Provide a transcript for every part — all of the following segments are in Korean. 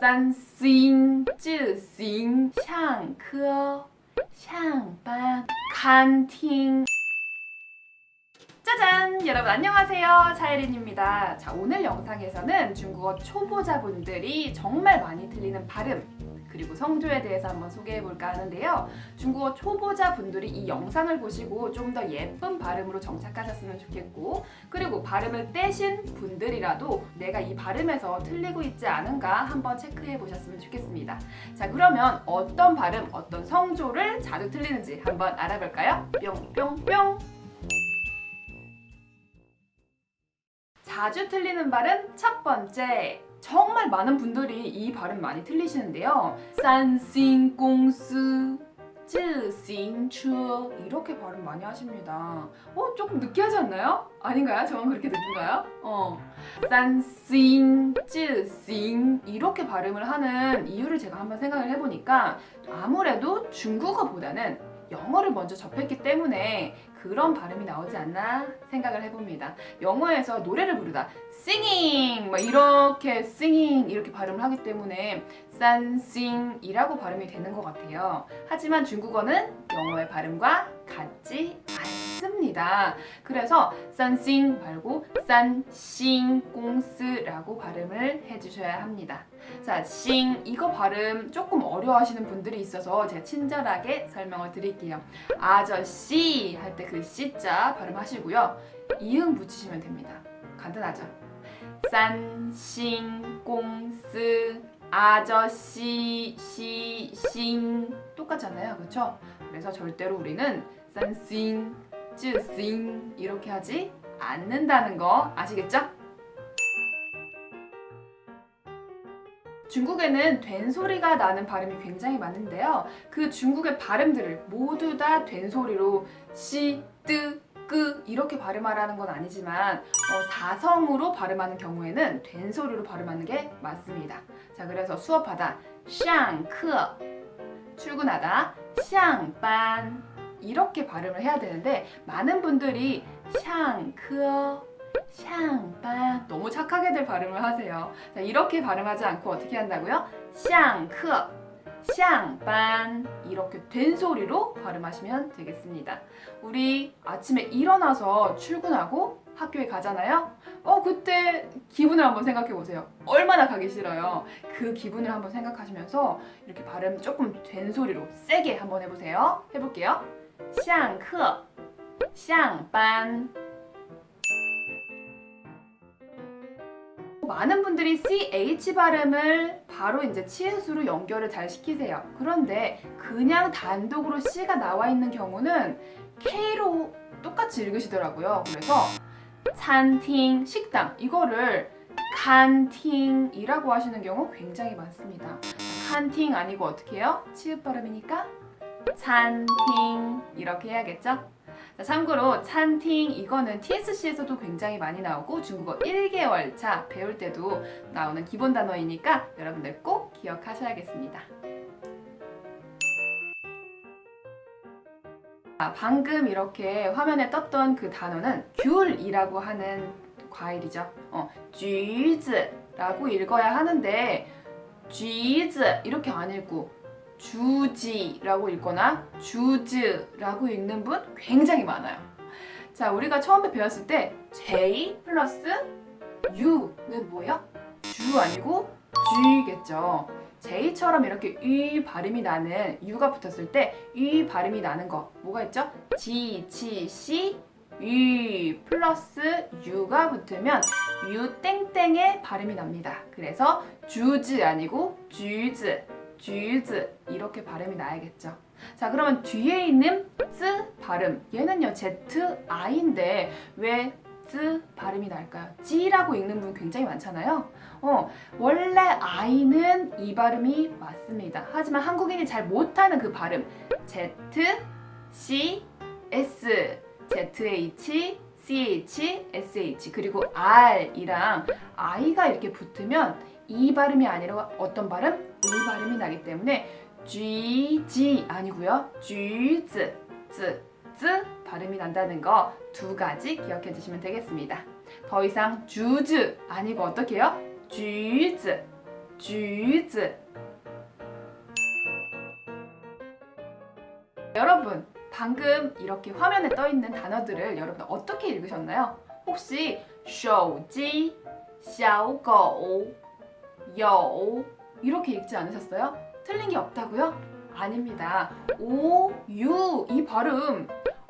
三星、自行、上课、上班、看厅。짜잔! 여러분 안녕하세요. 차이린입니다. 자, 오늘 영상에서는 중국어 초보자분들이 정말 많이 틀리는 발음 그리고 성조에 대해서 한번 소개해 볼까 하는데요. 중국어 초보자 분들이 이 영상을 보시고 좀 더 예쁜 발음으로 정착하셨으면 좋겠고, 그리고 발음을 떼신 분들이라도 내가 이 발음에서 틀리고 있지 않은가 한번 체크해 보셨으면 좋겠습니다. 자, 그러면 어떤 발음, 어떤 성조를 자주 틀리는지 한번 알아볼까요? 뿅뿅뿅! 자주 틀리는 발음 첫 번째. 정말 많은 분들이 이 발음 많이 틀리시는데요. 산싱공스 쯔싱추 이렇게 발음 많이 하십니다. 어 조금 느끼하지 않나요? 아닌가요? 저만 그렇게 느낀가요? 어 산싱 쯔싱 이렇게 발음을 하는 이유를 제가 한번 생각을 해보니까 아무래도 중국어보다는 영어를 먼저 접했기 때문에 그런 발음이 나오지 않나 생각을 해봅니다. 영어에서 노래를 부르다 singing 막 이렇게 singing 이렇게 발음을 하기 때문에 싼싱이라고 발음이 되는 것 같아요. 하지만 중국어는 영어의 발음과 같지 않습니다. 그래서 싼싱 말고 싼싱공스라고 발음을 해주셔야 합니다. 자, 싱 이거 발음 조금 어려워하시는 분들이 있어서 제가 친절하게 설명을 드릴게요. 아저씨 할 때 그 씨자 발음하시고요. 이응 붙이시면 됩니다. 간단하죠? 싼싱공스 아저씨 시싱 똑같잖아요. 그렇죠? 그래서 절대로 우리는 싼싱 쯔싱 이렇게 하지 않는다는 거 아시겠죠? 중국에는 된소리가 나는 발음이 굉장히 많은데요. 그 중국의 발음들을 모두 다 된소리로 시, 뜨, 끄 이렇게 발음하라는 건 아니지만 어, 사성으로 발음하는 경우에는 된소리로 발음하는 게 맞습니다. 자 그래서 수업하다 샹크 출근하다 샹반 이렇게 발음을 해야 되는데 많은 분들이 샹크어 샹반 너무 착하게들 발음을 하세요. 자, 이렇게 발음하지 않고 어떻게 한다고요? 샹크어 샹반 이렇게 된 소리로 발음하시면 되겠습니다. 우리 아침에 일어나서 출근하고 학교에 가잖아요. 어, 그때 기분을 한번 생각해 보세요. 얼마나 가기 싫어요. 그 기분을 한번 생각하시면서 이렇게 발음 조금 된 소리로 세게 한번 해보세요. 해볼게요. 샹课 샹반 많은 분들이 CH 발음을 바로 이제 치읓으로 연결을 잘 시키세요. 그런데 그냥 단독으로 C가 나와 있는 경우는 K로 똑같이 읽으시더라고요. 그래서 찬팅 식당 이거를 칸팅이라고 하시는 경우 굉장히 많습니다. 칸팅 아니고 어떻게 해요? 치읓 발음이니까 餐厅 이렇게 해야겠죠? 자, 참고로 찬팅 이거는 TSC에서도 굉장히 많이 나오고 중국어 1개월 차 배울 때도 나오는 기본 단어이니까 여러분들 꼭 기억하셔야겠습니다. 아, 방금 이렇게 화면에 떴던 그 단어는 귤이라고 하는 과일이죠. 어, 쥐즈라고 읽어야 하는데 쥐즈 이렇게 안 읽고 주지라고 읽거나 주즈라고 읽는 분 굉장히 많아요. 자, 우리가 처음에 배웠을 때 J 플러스 U는 뭐예요? 주 아니고 G겠죠. J처럼 이렇게 이 발음이 나는 U가 붙었을 때 이 발음이 나는 거 뭐가 있죠? G, 치, 시, 유 플러스 U가 붙으면 U 땡땡의 발음이 납니다. 그래서 주즈 아니고 쥐즈 쥐즈 이렇게 발음이 나야겠죠. 자 그러면 뒤에 있는 쯔 발음 얘는요 Z I인데 왜 쯔 발음이 날까요? 찌라고 읽는 분 굉장히 많잖아요. 어 원래 I는 이 발음이 맞습니다. 하지만 한국인이 잘 못하는 그 발음 Z C S Z H CH, SH 그리고 R이랑 I가 이렇게 붙으면 이 발음이 아니라 어떤 발음? 우 발음이 나기 때문에 쥐지 아니고요. 쥐즈 쯔, 쯔 발음이 난다는 거 두 가지 기억해 주시면 되겠습니다. 더 이상 주즈 아니고 어떻게요 쥐즈 쥐즈 여러분 방금 이렇게 화면에 떠 있는 단어들을 여러분 어떻게 읽으셨나요? 혹시 쇼지, 샤오거우, 이렇게 읽지 않으셨어요? 틀린 게 없다고요? 아닙니다. 오, 유, 이 발음.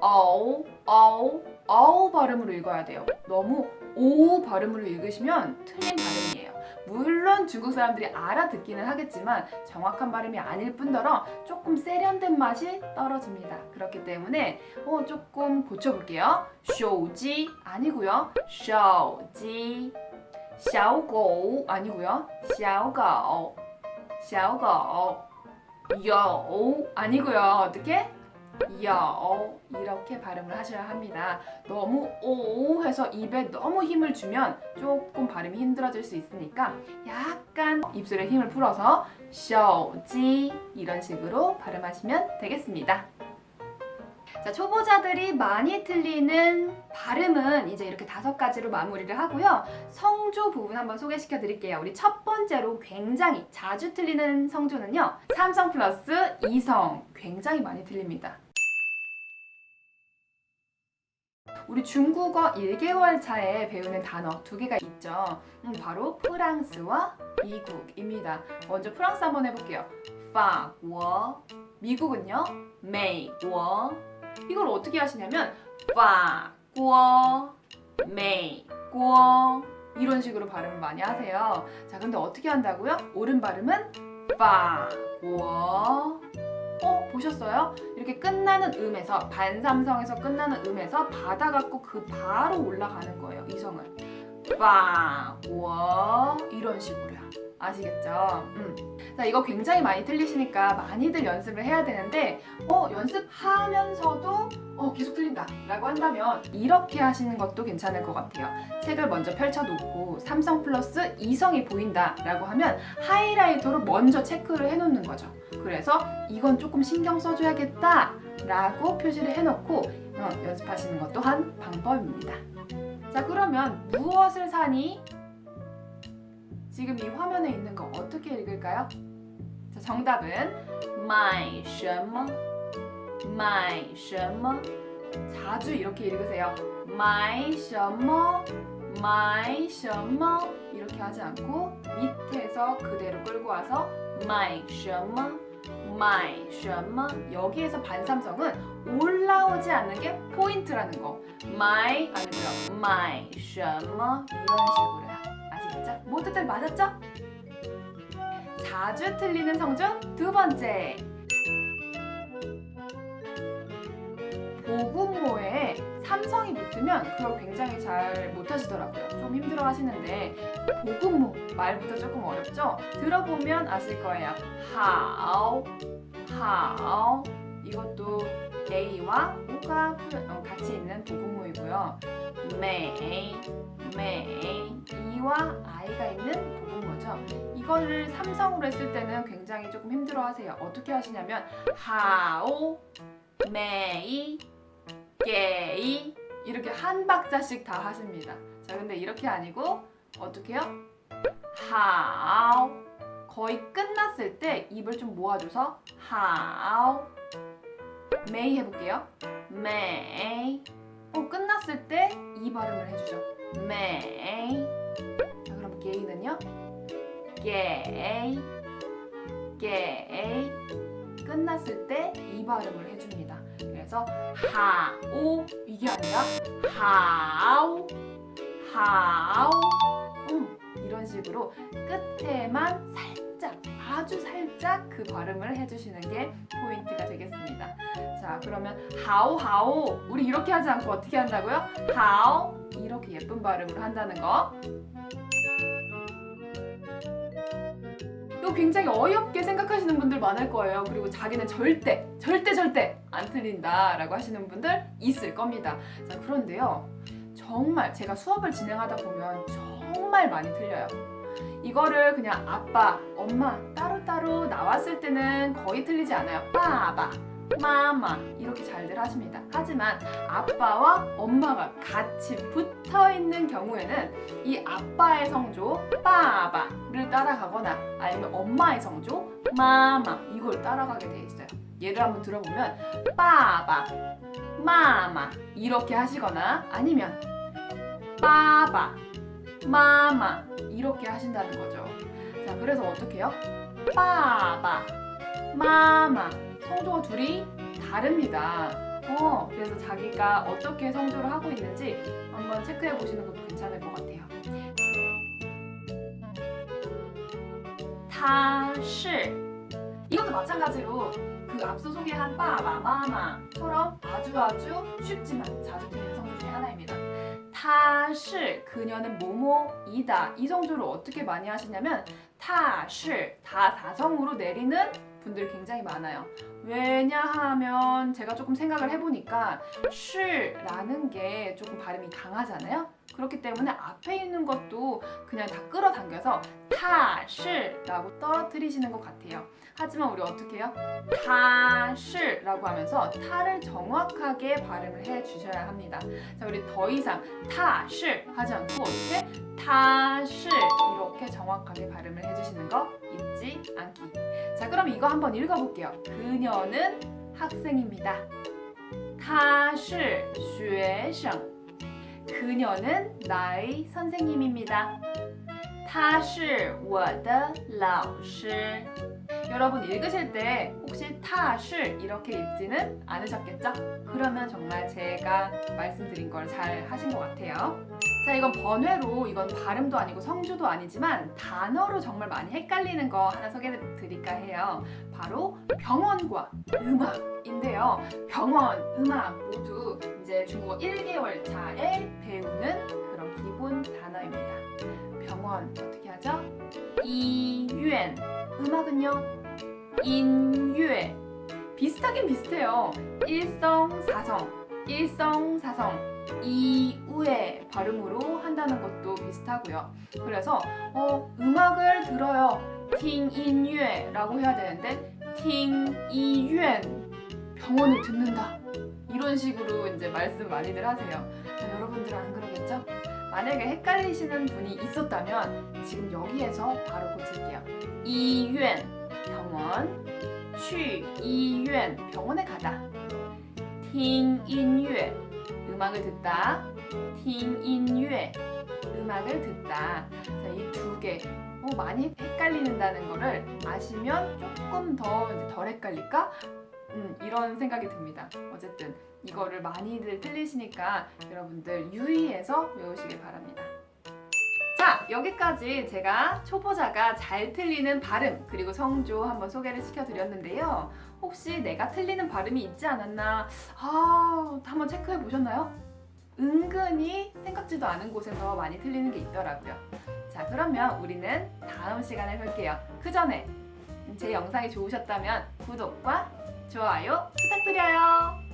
아오, 아오, 아오 발음으로 읽어야 돼요. 너무 오 발음으로 읽으시면 틀린 발음이에요. 물론 중국 사람들이 알아듣기는 하겠지만 정확한 발음이 아닐 뿐더러 조금 세련된 맛이 떨어집니다. 그렇기 때문에 어, 조금 고쳐볼게요. 쇼지 아니고요. 쇼지 샤오고 아니고요. 샤오가오. 샤오가오. 아니고요. 어떻게? 여 이렇게 발음을 하셔야 합니다. 너무 오 해서 입에 너무 힘을 주면 조금 발음이 힘들어질 수 있으니까 약간 입술에 힘을 풀어서 쇼지 이런 식으로 발음하시면 되겠습니다. 자, 초보자들이 많이 틀리는 발음은 이제 이렇게 다섯 가지로 마무리를 하고요. 성조 부분 한번 소개시켜 드릴게요. 우리 첫 번째로 굉장히 자주 틀리는 성조는요. 삼성 플러스 이성 굉장히 많이 틀립니다. 우리 중국어 1개월 차에 배우는 단어 두 개가 있죠. 음, 바로 프랑스와 미국입니다. 먼저 프랑스 한번 해볼게요. 파, 워, 미국은요. 메이, 워, 이걸 어떻게 하시냐면 파꾸어 메이꾸어 이런 식으로 발음을 많이 하세요. 자, 근데 어떻게 한다고요? 오른 발음은 파꾸어 어, 보셨어요? 이렇게 끝나는 음에서 반삼성에서 끝나는 음에서 받아 갖고 그 바로 올라가는 거예요. 이성을 파꾸어 이런 식으로요. 아시겠죠? 음. 자, 이거 굉장히 많이 틀리시니까 많이들 연습을 해야 되는데 어, 연습하면서도 어, 계속 틀린다 라고 한다면 이렇게 하시는 것도 괜찮을 것 같아요. 책을 먼저 펼쳐놓고 삼성 플러스 이성이 보인다 라고 하면 하이라이터로 먼저 체크를 해놓는 거죠. 그래서 이건 조금 신경 써줘야겠다 라고 표시를 해놓고 어, 연습하시는 것 또한 방법입니다. 자, 그러면 무엇을 사니? 지금 이 화면에 있는 거 어떻게 읽을까요? 자, 정답은 买什么买什么 자주 이렇게 읽으세요. 买什么买什么 이렇게 하지 않고 밑에서 그대로 끌고 와서 买什么买什么 여기에서 반삼성은 올라오지 않는 게 포인트라는 거. 买 아니고요. 买什么 이런 식으로요. 아 시겠죠? 모두들 맞았죠? 자주 틀리는 성중 두 번째. 보구모에 삼성이 붙으면 그걸 굉장히 잘 못하시더라고요. 좀 힘들어 하시는데 보구모 말부터 조금 어렵죠? 들어보면 아실 거예요. 하오, 하오 이것도 A와 O가 어, 같이 있는 보구모이고요. 메이, 메이 E와 I가 있는 보구모죠. 이거를 삼성으로 했을 때는 굉장히 조금 힘들어 하세요. 어떻게 하시냐면 하오, 메이, 게이 이렇게 한 박자씩 다 하십니다. 자, 근데 이렇게 아니고 어떻게요? 하오 거의 끝났을 때 입을 좀 모아줘서 하오 메이 해볼게요. 메 이 어, 끝났을 때 이 발음을 해주죠. 메이 자, 그럼 게이는요? 게이 게이 끝났을 때 이 발음을 해줍니다. 그래서 하오 이게 아니라 하오 하오 음, 이런 식으로 끝에만 살짝 아주 살짝 그 발음을 해주시는 게 포인트가 되겠습니다. 자 그러면 하오 하오 우리 이렇게 하지 않고 어떻게 한다고요? 하오 이렇게 예쁜 발음으로 한다는 거. 이거 굉장히 어이없게 생각하시는 분들 많을 거예요. 그리고 자기는 절대, 절대, 절대 안 틀린다 라고 하시는 분들 있을 겁니다. 자, 그런데요. 정말 제가 수업을 진행하다 보면 정말 많이 틀려요. 이거를 그냥 아빠, 엄마 따로따로 나왔을 때는 거의 틀리지 않아요. 빠바, 마마 이렇게 잘들 하십니다. 하지만 아빠와 엄마가 같이 붙어 있는 경우에는 이 아빠의 성조 빠바를 따라가거나 아니면 엄마의 성조 마마 이걸 따라가게 돼 있어요. 예를 한번 들어보면 빠바 마마 이렇게 하시거나 아니면 빠바 마마 이렇게 하신다는 거죠. 자, 그래서 어떻게 해요? 빠바 마마 성조가 둘이 다릅니다. 어, 그래서 자기가 어떻게 성조를 하고 있는지 한번 체크해 보시는 것도 괜찮을 것 같아요. 他是 이것도 마찬가지로 그 앞서 소개한 빠바 마마처럼 아주 아주 쉽지만 자주 들리는 성조 중에 하나입니다. 타실 그녀는 뭐뭐이다 이 정도로 어떻게 많이 하시냐면 타실 다사성으로 내리는 분들이 굉장히 많아요. 왜냐하면 제가 조금 생각을 해보니까 실라는 게 조금 발음이 강하잖아요. 그렇기 때문에 앞에 있는 것도 그냥 다 끌어당겨서 他是라고 떨어뜨리시는 것 같아요. 하지만 우리 어떻게 해요? 他是라고 하면서 타를 정확하게 발음을 해 주셔야 합니다. 자, 우리 더 이상 他是하지 않고 어떻게 他是 이렇게 정확하게 발음을 해 주시는 거 잊지 않기. 자, 그럼 이거 한번 읽어 볼게요. 그녀는 학생입니다. 他是学生. 그녀는 나의 선생님입니다. 他是我的老师. 여러분 읽으실 때 혹시 他是 이렇게 읽지는 않으셨겠죠? 그러면 정말 제가 말씀드린 걸 잘 하신 것 같아요. 자, 이건 번외로 이건 발음도 아니고 성조도 아니지만 단어로 정말 많이 헷갈리는 거 하나 소개해 드릴까 해요. 바로 병원과 음악인데요. 병원, 음악 모두 이제 중국어 1개월 차에 배우는 그런 기본 단어입니다. 병원 어떻게 하죠? 이유엔 음악은요? 인유에 비슷하긴 비슷해요. 일성사성, 일성사성, 이우의 발음으로 한다는 것도 비슷하고요. 그래서 어, 음악을 들어요. 팅인유에라고 해야 되는데 팅이유엔 병원을 듣는다. 이런 식으로 이제 말씀 많이들 하세요. 자, 여러분들은 안 그러겠죠? 만약에 헷갈리시는 분이 있었다면 지금 여기에서 바로 고칠게요. 이유엔 병원, 去医院 병원에 가다. 听音乐 음악을 듣다. 听音乐 음악을 듣다. 자, 이 두 개. 어, 많이 헷갈리는다는 거를 아시면 조금 더, 이제 덜 헷갈릴까? 음, 이런 생각이 듭니다. 어쨌든 이거를 많이들 틀리시니까 여러분들 유의해서 외우시길 바랍니다. 자, 여기까지 제가 초보자가 잘 틀리는 발음 그리고 성조 한번 소개를 시켜드렸는데요. 혹시 내가 틀리는 발음이 있지 않았나 아, 한번 체크해 보셨나요? 은근히 생각지도 않은 곳에서 많이 틀리는 게 있더라고요. 자, 그러면 우리는 다음 시간에 뵐게요. 그 전에 제 영상이 좋으셨다면 구독과 좋아요 부탁드려요.